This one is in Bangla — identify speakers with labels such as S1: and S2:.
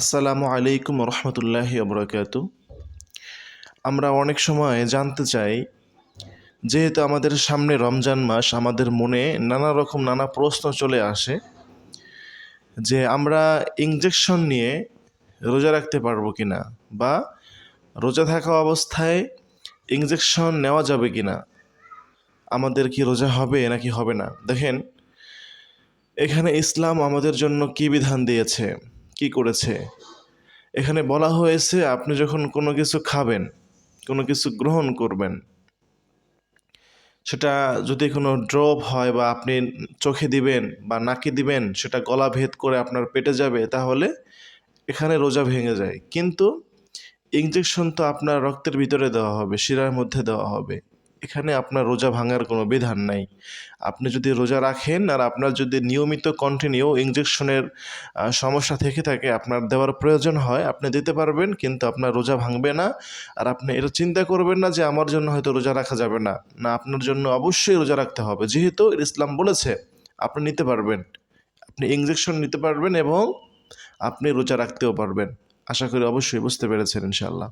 S1: আসসালামু আলাইকুম রহমতুল্লাহি অবরাকাত আমরা অনেক সময় জানতে চাই, যেহেতু আমাদের সামনে রমজান মাস, আমাদের মনে নানা রকম নানা প্রশ্ন চলে আসে যে আমরা ইঞ্জেকশন নিয়ে রোজা রাখতে পারব কি না বা রোজা থাকা অবস্থায় ইঞ্জেকশন নেওয়া যাবে কি না আমাদের কি রোজা হবে নাকি হবে না? দেখেন, এখানে ইসলাম আমাদের জন্য কি বিধান দিয়েছে? কি করেছে? এখানে বলা হয়েছে, আপনি যখন কোনো কিছু খাবেন, কোনো কিছু গ্রহণ করবেন, সেটা যদি কোনো ড্রপ হয় বা আপনি চোখে দিবেন বা নাকে দিবেন, সেটা গলা ভেদ করে আপনার পেটে যাবে, তাহলে এখানে রোজা ভেঙে যায়। কিন্তু ইঞ্জেকশন তো আপনার রক্তের ভিতরে দেওয়া হবে, শিরার মধ্যে দেওয়া হবে। এখানে আপনার রোজা ভাঙার কোনো বিধান নাই। আপনি যদি রোজা রাখেন আর আপনার যদি নিয়মিত কন্টিনিউ ইঞ্জেকশনের সমস্যা থেকে থাকে, আপনার দেওয়ার প্রয়োজন হয়, আপনি দিতে পারবেন, কিন্তু আপনার রোজা ভাঙবে না। আর আপনি এটা চিন্তা করবেন না যে আমার জন্য হয়তো রোজা রাখা যাবে না। না, আপনার জন্য অবশ্যই রোজা রাখতে হবে। যেহেতু ইসলাম বলেছে, আপনি নিতে পারবেন। আপনি ইঞ্জেকশন নিতে পারবেন এবং আপনি রোজা রাখতেও পারবেন। আশা করি অবশ্যই বুঝতে পেরেছেন, ইনশাআল্লাহ।